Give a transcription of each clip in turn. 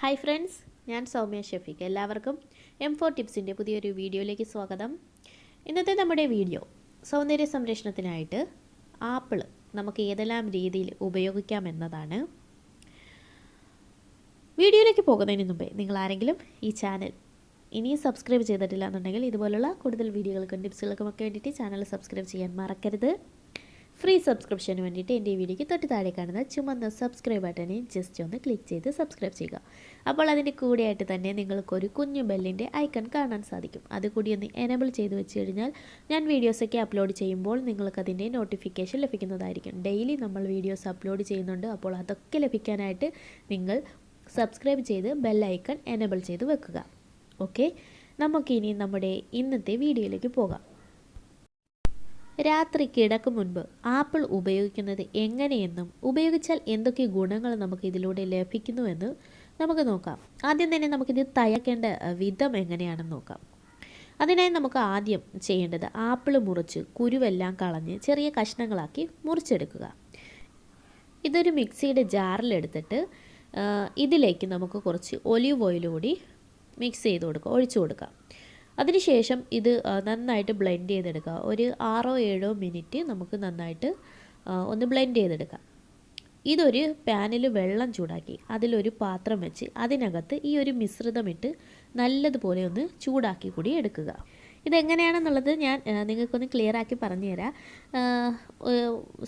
Hi friends ഞാൻ സൗമ്യ ഷഫീഖ്. എല്ലാവർക്കും M four ടിപ്സിന്റെ പുതിയൊരു വീഡിയോയിലേക്ക് സ്വാഗതം. ഇന്നത്തെ നമ്മുടെ വീഡിയോ സൗന്ദര്യ സംരക്ഷണത്തിനായിട്ട് ആപ്പിൾ നമുക്ക് ഏതെല്ലാം രീതിയിൽ ഉപയോഗിക്കാം എന്നതാണ്. വീഡിയോയിലേക്ക് പോകുന്നതിന് മുമ്പേ നിങ്ങൾ ആരെങ്കിലും ഈ ചാനൽ ഇനിയും സബ്സ്ക്രൈബ് ചെയ്തിട്ടില്ല എന്നുണ്ടെങ്കിൽ ഇതുപോലുള്ള കൂടുതൽ വീഡിയോകൾക്കും ടിപ്സുകൾക്കും ഒക്കെ വേണ്ടിയിട്ട് ചാനൽ സബ്സ്ക്രൈബ് ചെയ്യാൻ മറക്കരുത്. ഫ്രീ സബ്സ്ക്രിപ്ഷന് വേണ്ടിയിട്ട് എന്റെ ഈ വീഡിയോയ്ക്ക് തൊട്ട് താഴെ കാണുന്ന ചുമന്ന സബ്സ്ക്രൈബ് ബട്ടണിൽ ജസ്റ്റ് ഒന്ന് ക്ലിക്ക് ചെയ്ത് സബ്സ്ക്രൈബ് ചെയ്യുക. അപ്പോൾ അതിന്റെ കൂടെയായിട്ട് തന്നെ നിങ്ങൾക്കൊരു കുഞ്ഞു ബെല്ലിന്റെ ഐക്കൺ കാണാൻ സാധിക്കും. അതുകൂടി ഒന്ന് എനേബിൾ ചെയ്ത് വെച്ച് കഴിഞ്ഞാൽ ഞാൻ വീഡിയോസൊക്കെ അപ്ലോഡ് ചെയ്യുമ്പോൾ നിങ്ങൾക്കതിന്റെ നോട്ടിഫിക്കേഷൻ ലഭിക്കുന്നതായിരിക്കും. ഡെയിലി നമ്മൾ വീഡിയോസ് അപ്ലോഡ് ചെയ്യുന്നുണ്ട്. അപ്പോൾ അതൊക്കെ ലഭിക്കാനായിട്ട് നിങ്ങൾ സബ്സ്ക്രൈബ് ചെയ്ത് ബെല്ലൈക്കൺ എനേബിൾ ചെയ്ത് വെക്കുക. ഓക്കെ നമുക്കിനി നമ്മുടെ ഇന്നത്തെ വീഡിയോയിലേക്ക് പോകാം. രാത്രി കിടക്കും മുൻപ് ആപ്പിൾ ഉപയോഗിക്കുന്നത് എങ്ങനെയെന്നും ഉപയോഗിച്ചാൽ എന്തൊക്കെ ഗുണങ്ങൾ നമുക്ക് ഇതിലൂടെ ലഭിക്കുന്നുവെന്ന് നമുക്ക് നോക്കാം. ആദ്യം തന്നെ നമുക്കിത് തയ്യാക്കേണ്ട വിധം എങ്ങനെയാണെന്ന് നോക്കാം. അതിനായി നമുക്ക് ആദ്യം ചെയ്യേണ്ടത് ആപ്പിൾ മുറിച്ച് കുരുവെല്ലാം കളഞ്ഞ് ചെറിയ കഷ്ണങ്ങളാക്കി മുറിച്ചെടുക്കുക. ഇതൊരു മിക്സിയുടെ ജാറിലെടുത്തിട്ട് ഇതിലേക്ക് നമുക്ക് കുറച്ച് ഒലിവ് ഓയിൽ കൂടി മിക്സ് ചെയ്ത് കൊടുക്കുക ഒഴിച്ചു കൊടുക്കുക. അതിനുശേഷം ഇത് നന്നായിട്ട് ബ്ലെൻഡ് ചെയ്തെടുക്കുക. ഒരു ആറോ ഏഴോ മിനിറ്റ് നമുക്ക് നന്നായിട്ട് ഒന്ന് ബ്ലെൻഡ് ചെയ്തെടുക്കാം. ഇതൊരു പാനിൽ വെള്ളം ചൂടാക്കി അതിലൊരു പാത്രം വെച്ച് അതിനകത്ത് ഈ ഒരു മിശ്രിതം ഇട്ട് നല്ലതുപോലെ ഒന്ന് ചൂടാക്കി കൂടി എടുക്കുക. ഇതെങ്ങനെയാണെന്നുള്ളത് ഞാൻ നിങ്ങൾക്കൊന്ന് ക്ലിയർ ആക്കി പറഞ്ഞു തരാം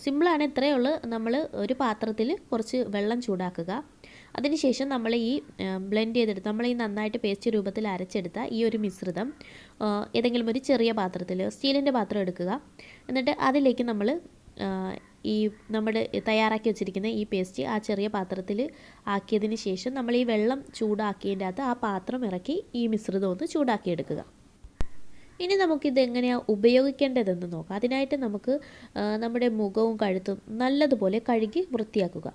സിമ്പിളാണ് ഇത്രയേ ഉള്ളൂ. നമ്മൾ ഒരു പാത്രത്തിൽ കുറച്ച് വെള്ളം ചൂടാക്കുക. അതിനുശേഷം നമ്മൾ ഈ ബ്ലെൻഡ് ചെയ്തെടുത്ത് നമ്മൾ ഈ നന്നായിട്ട് പേസ്റ്റ് രൂപത്തിൽ അരച്ചെടുത്ത ഈ ഒരു മിശ്രിതം ഏതെങ്കിലും ഒരു ചെറിയ പാത്രത്തിൽ സ്റ്റീലിന്റെ പാത്രം എടുക്കുക. എന്നിട്ട് അതിലേക്ക് നമ്മൾ ഈ നമ്മുടെ തയ്യാറാക്കി വെച്ചിരിക്കുന്ന ഈ പേസ്റ്റ് ആ ചെറിയ പാത്രത്തിൽ ആക്കിയതിന് ശേഷം നമ്മൾ ഈ വെള്ളം ചൂടാക്കിയതിന്റെ അകത്ത് ആ പാത്രം ഇറക്കി ഈ മിശ്രിതം ഒന്ന് ചൂടാക്കിയെടുക്കുക. ഇനി നമുക്കിത് എങ്ങനെയാണ് ഉപയോഗിക്കേണ്ടതെന്ന് നോക്കാം. അതിനായിട്ട് നമുക്ക് നമ്മുടെ മുഖവും കഴുത്തും നല്ലതുപോലെ കഴുകി വൃത്തിയാക്കുക.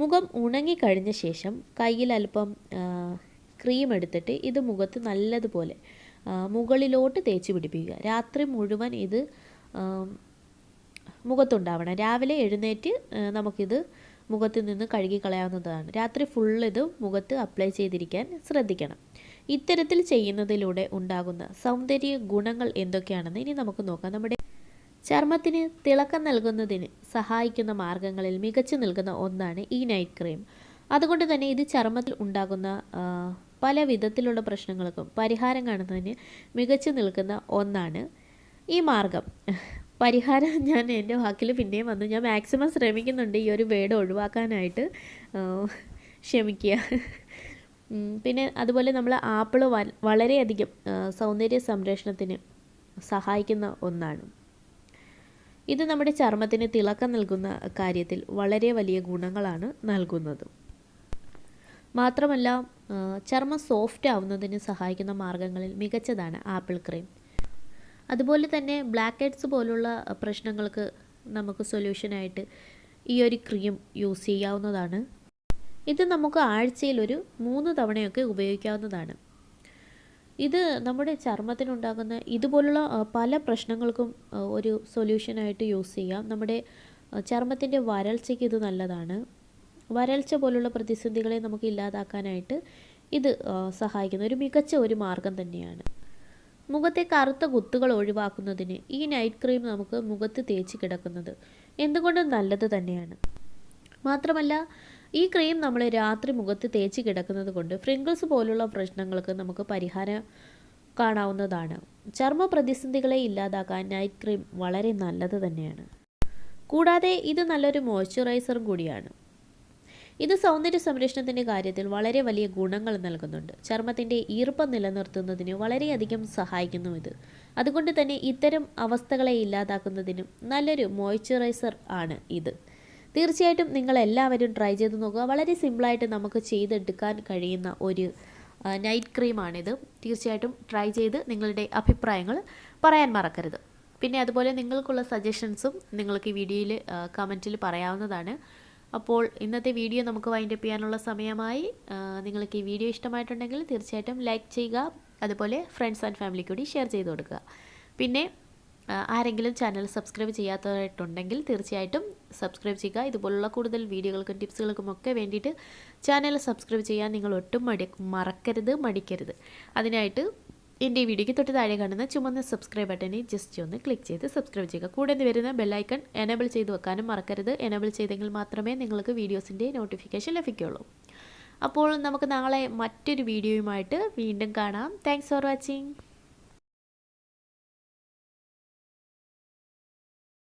മുഖം ഉണങ്ങിക്കഴിഞ്ഞ ശേഷം കയ്യിൽ അല്പം ക്രീം എടുത്തിട്ട് ഇത് മുഖത്ത് നല്ലതുപോലെ മുകളിലോട്ട് തേച്ച് പിടിപ്പിക്കുക. രാത്രി മുഴുവൻ ഇത് മുഖത്തുണ്ടാവണം. രാവിലെ എഴുന്നേറ്റ് നമുക്കിത് മുഖത്ത് നിന്ന് കഴുകി കളയാവുന്നതാണ് രാത്രി ഫുൾ ഇത് മുഖത്ത് അപ്ലൈ ചെയ്തിരിക്കാൻ ശ്രദ്ധിക്കണം. ഇത്തരത്തിൽ ചെയ്യുന്നതിലൂടെ ഉണ്ടാകുന്ന സൗന്ദര്യ ഗുണങ്ങൾ എന്തൊക്കെയാണെന്ന് ഇനി നമുക്ക് നോക്കാം. നമ്മുടെ ചർമ്മത്തിന് തിളക്കം നൽകുന്നതിന് സഹായിക്കുന്ന മാർഗങ്ങളിൽ മികച്ചു നിൽക്കുന്ന ഒന്നാണ് ഈ നൈറ്റ് ക്രീം അതുകൊണ്ട് തന്നെ ഇത് ചർമ്മത്തിൽ ഉണ്ടാകുന്ന പല വിധത്തിലുള്ള പ്രശ്നങ്ങൾക്കും പരിഹാരം കാണുന്നതിന് മികച്ചു നിൽക്കുന്ന ഒന്നാണ് ഈ മാർഗം. പരിഹാരം ഞാൻ എന്റെ വാക്കിൽ പിന്നെയും വന്നു. ഞാൻ മാക്സിമം ശ്രമിക്കുന്നുണ്ട് ഈ ഒരു വേഡ് ഒഴിവാക്കാനായിട്ട്. ക്ഷമിക്കുക. പിന്നെ അതുപോലെ നമ്മൾ ആപ്പിൾ വളരെയധികം സൗന്ദര്യ സംരക്ഷണത്തിന് സഹായിക്കുന്ന ഒന്നാണ്. ഇത് നമ്മുടെ ചർമ്മത്തിന് തിളക്കം നൽകുന്ന കാര്യത്തിൽ വളരെ വലിയ ഗുണങ്ങളാണ് നൽകുന്നത്. മാത്രമല്ല ചർമ്മം സോഫ്റ്റ് ആവുന്നതിന് സഹായിക്കുന്ന മാർഗങ്ങളിൽ മികച്ചതാണ് ആപ്പിൾ ക്രീം. അതുപോലെ തന്നെ ബ്ലാക്ക് ഹെഡ്സ് പോലുള്ള പ്രശ്നങ്ങൾക്ക് നമുക്ക് സൊല്യൂഷനായിട്ട് ഈ ഒരു ക്രീം യൂസ് ചെയ്യാവുന്നതാണ്. ഇത് നമുക്ക് ആഴ്ചയിൽ ഒരു മൂന്ന് തവണയൊക്കെ ഉപയോഗിക്കാവുന്നതാണ്. ഇത് നമ്മുടെ ചർമ്മത്തിനുണ്ടാകുന്ന ഇതുപോലുള്ള പല പ്രശ്നങ്ങൾക്കും ഒരു സൊല്യൂഷനായിട്ട് യൂസ് ചെയ്യാം. നമ്മുടെ ചർമ്മത്തിന്റെ വരൾച്ചയ്ക്ക് ഇത് നല്ലതാണ്. വരൾച്ച പോലുള്ള പ്രതിസന്ധികളെ നമുക്ക് ഇല്ലാതാക്കാനായിട്ട് ഇത് സഹായിക്കുന്ന ഒരു മികച്ച ഒരു മാർഗം തന്നെയാണ്. മുഖത്തെ കറുത്ത കുത്തുകൾ ഒഴിവാക്കുന്നതിന് ഈ നൈറ്റ് ക്രീം നമുക്ക് മുഖത്ത് തേച്ച് കിടക്കുന്നത് എന്തുകൊണ്ടും നല്ലത് തന്നെയാണ്. മാത്രമല്ല ഈ ക്രീം നമ്മൾ രാത്രി മുഖത്ത് തേച്ച് കിടക്കുന്നത് കൊണ്ട് ഫ്രിങ്കിൾസ് പോലുള്ള പ്രശ്നങ്ങൾക്ക് നമുക്ക് പരിഹാരം കാണാവുന്നതാണ്. ചർമ്മ പ്രതിസന്ധികളെ ഇല്ലാതാക്കാൻ നൈറ്റ് ക്രീം വളരെ നല്ലത് തന്നെയാണ്. കൂടാതെ ഇത് നല്ലൊരു മോയ്സ്ചറൈസറും കൂടിയാണ്. ഇത് സൗന്ദര്യ സംരക്ഷണത്തിന്റെ കാര്യത്തിൽ വളരെ വലിയ ഗുണങ്ങൾ നൽകുന്നുണ്ട്. ചർമ്മത്തിന്റെ ഈർപ്പം നിലനിർത്തുന്നതിന് വളരെയധികം സഹായിക്കുന്നു ഇത്. അതുകൊണ്ട് തന്നെ ഇത്തരം അവസ്ഥകളെ ഇല്ലാതാക്കുന്നതിനും നല്ലൊരു മോയ്സ്ചറൈസർ ആണ് ഇത്. തീർച്ചയായിട്ടും നിങ്ങൾ എല്ലാവരും ട്രൈ ചെയ്ത് നോക്കുക. വളരെ സിമ്പിളായിട്ട് നമുക്ക് ചെയ്തെടുക്കാൻ കഴിയുന്ന ഒരു നൈറ്റ് ക്രീമാണിത് തീർച്ചയായിട്ടും ട്രൈ ചെയ്ത് നിങ്ങളുടെ അഭിപ്രായങ്ങൾ പറയാൻ മറക്കരുത്. പിന്നെ അതുപോലെ നിങ്ങൾക്കുള്ള സജഷൻസും നിങ്ങൾക്ക് ഈ വീഡിയോയിൽ കമന്റിൽ പറയാവുന്നതാണ്. അപ്പോൾ ഇന്നത്തെ വീഡിയോ നമുക്ക് വൈൻഡപ്പ് ചെയ്യാനുള്ള സമയമായി. നിങ്ങൾക്ക് ഈ വീഡിയോ ഇഷ്ടമായിട്ടുണ്ടെങ്കിൽ തീർച്ചയായിട്ടും ലൈക്ക് ചെയ്യുക. അതുപോലെ ഫ്രണ്ട്സ് ആൻഡ് ഫാമിലി കൂടി ഷെയർ ചെയ്ത് കൊടുക്കുക. പിന്നെ ആരെങ്കിലും ചാനൽ സബ്സ്ക്രൈബ് ചെയ്യാത്തതായിട്ടുണ്ടെങ്കിൽ തീർച്ചയായിട്ടും സബ്സ്ക്രൈബ് ചെയ്യുക. ഇതുപോലുള്ള കൂടുതൽ വീഡിയോകൾക്കും ടിപ്സുകൾക്കും ഒക്കെ വേണ്ടിയിട്ട് ചാനൽ സബ്സ്ക്രൈബ് ചെയ്യാൻ നിങ്ങൾ ഒട്ടും മടി മറക്കരുത് മടിക്കരുത്. അതിനായിട്ട് എന്റെ ഈ വീഡിയോയ്ക്ക് തൊട്ട് താഴെ കാണുന്ന ചുമന്ന സബ്സ്ക്രൈബ് ബട്ടണിൽ ജസ്റ്റ് ഒന്ന് ക്ലിക്ക് ചെയ്ത് സബ്സ്ക്രൈബ് ചെയ്യുക. കൂടെ വരുന്ന ബെല്ലൈക്കൺ എനേബിൾ ചെയ്ത് വെക്കാനും മറക്കരുത്. എനേബിൾ ചെയ്തെങ്കിൽ മാത്രമേ നിങ്ങൾക്ക് വീഡിയോസിന്റെ നോട്ടിഫിക്കേഷൻ ലഭിക്കുകയുള്ളൂ. അപ്പോൾ നമുക്ക് നാളെ മറ്റൊരു വീഡിയോയുമായിട്ട് വീണ്ടും കാണാം. Thanks for watching